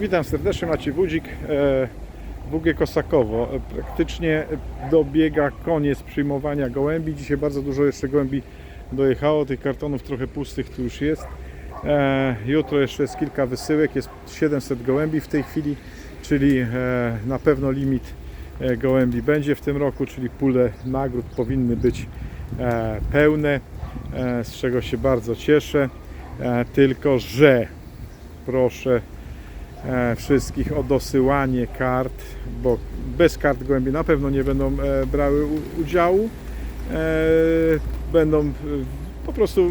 Witam serdecznie, Maciej Wódzik, e, WG Kosakowo. E, Praktycznie dobiega koniec przyjmowania gołębi. Dzisiaj bardzo dużo jeszcze gołębi dojechało, tych kartonów trochę pustych tu już jest. E, Jutro jeszcze jest kilka wysyłek, jest 700 gołębi w tej chwili, czyli na pewno limit gołębi będzie w tym roku, czyli pule nagród powinny być pełne, z czego się bardzo cieszę. Tylko, że proszę wszystkich o dosyłanie kart, bo bez kart gołębie na pewno nie będą e, brały udziału. E, będą e, po prostu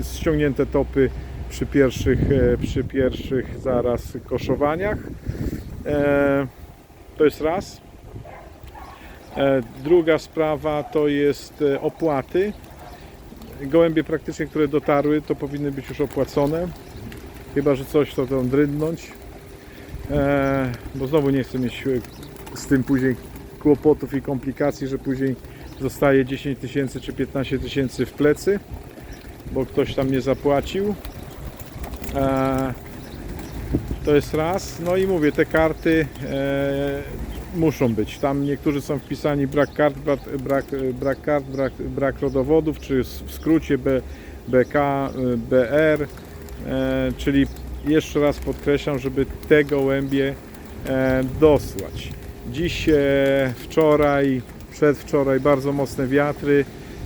e, ściągnięte topy przy pierwszych, e, przy pierwszych zaraz koszowaniach. E, to jest raz. E, druga sprawa to jest e, opłaty. Gołębie praktycznie, które dotarły, to powinny być już opłacone. Chyba, że coś to tam drydnąć. E, bo znowu nie chcę mieć e, z tym później kłopotów i komplikacji, że później zostaje 10 tysięcy czy 15 tysięcy w plecy, bo ktoś tam nie zapłacił. E, to jest raz. No i mówię, te karty e, muszą być. Tam niektórzy są wpisani brak kart, brak, brak, brak kart, brak, brak rodowodów, czy w skrócie B, BK, BR. Czyli jeszcze raz podkreślam, żeby te gołębie e, dosłać. Dziś, e, wczoraj, przedwczoraj bardzo mocne wiatry.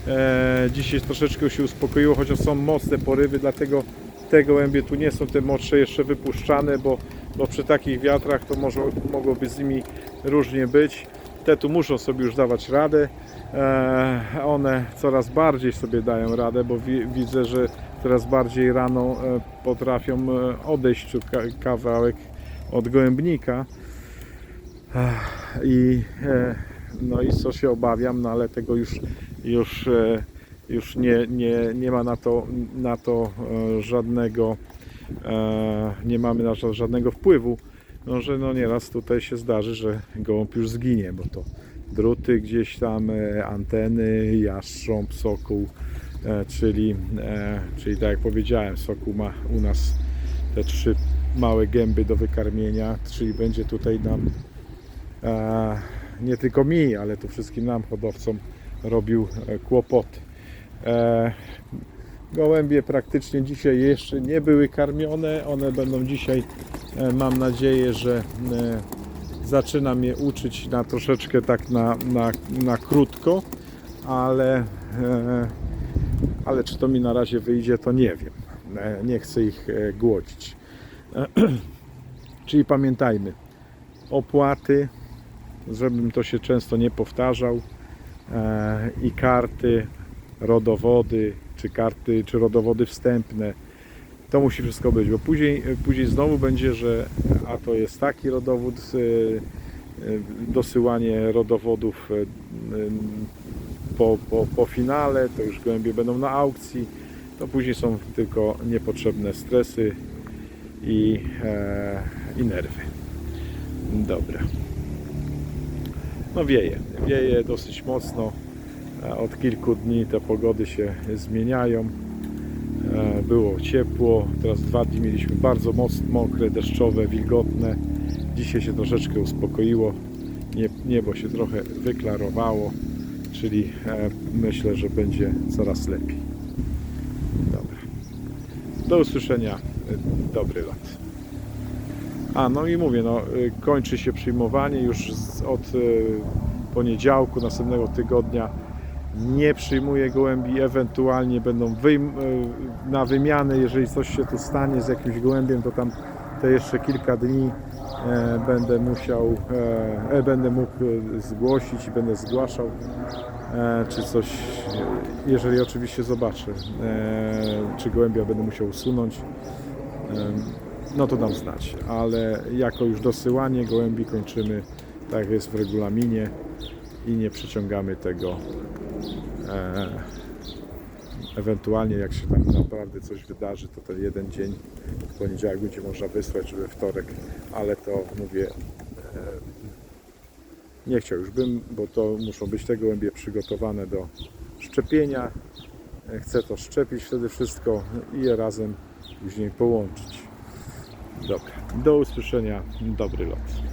E, dzisiaj troszeczkę się uspokoiło, chociaż są mocne porywy, dlatego te gołębie tu nie są te młodsze jeszcze wypuszczane, bo, bo przy takich wiatrach to może, mogłoby z nimi różnie być. Te tu muszą sobie już dawać radę. One coraz bardziej sobie dają radę, bo wi, widzę, że coraz bardziej rano e, potrafią e, odejść kawałek od gołębnika. I, e, no i co się obawiam, no ale tego już, już, już nie, nie, nie ma na to, na to żadnego, nie mamy na to żadnego wpływu, no, że no nieraz tutaj się zdarzy, że gołąb już zginie, bo to druty gdzieś tam, anteny, jastrząb, sokół, czyli, e, czyli tak jak powiedziałem, sokół ma u nas te trzy małe gęby do wykarmienia, czyli będzie tutaj nam e, nie tylko mi, ale to wszystkim nam hodowcom robił e, kłopoty. E, gołębie praktycznie dzisiaj jeszcze nie były karmione, one będą dzisiaj, e, mam nadzieję, że e, zaczynam je uczyć na troszeczkę tak na, na, na krótko, ale, e, ale czy to mi na razie wyjdzie, to nie wiem. E, Nie chcę ich e, głodzić. Czyli pamiętajmy, opłaty, żebym to się często nie powtarzał, e, i karty, rodowody, czy karty, czy rodowody wstępne. To musi wszystko być, bo później, później znowu będzie, że a to jest taki rodowód, dosyłanie rodowodów po, po, po finale, to już gołębie będą na aukcji, to później są tylko niepotrzebne stresy i, e, i nerwy. Dobra. No wieje, wieje dosyć mocno. E, Od kilku dni te pogody się zmieniają. E, Było ciepło, teraz dwa dni mieliśmy bardzo mokre, deszczowe, wilgotne. Dzisiaj się troszeczkę uspokoiło. Nie- Niebo się trochę wyklarowało, czyli e, myślę, że będzie coraz lepiej. Dobra. Do usłyszenia. E, Dobry lat. A, no i mówię, no, y, kończy się przyjmowanie już od poniedziałku, następnego tygodnia. Nie przyjmuję gołębi, ewentualnie będą na wymianę, jeżeli coś się tu stanie z jakimś gołębiem, to tam te jeszcze kilka dni e, będę musiał, e, e, będę mógł e, zgłosić i będę zgłaszał, e, czy coś, e, jeżeli oczywiście zobaczę, e, czy gołębia będę musiał usunąć. No to dam znać, ale jako już dosyłanie gołębi kończymy tak jest w regulaminie i nie przeciągamy tego. Ewentualnie jak się tam naprawdę coś wydarzy, to ten jeden dzień w poniedziałek będzie można wysłać, we wtorek, ale to mówię e, nie chciał już bym, bo to muszą być te gołębie przygotowane do szczepienia. E, Chcę to szczepić wtedy wszystko i je razem później połączyć. Dobra, do usłyszenia, dobry lot.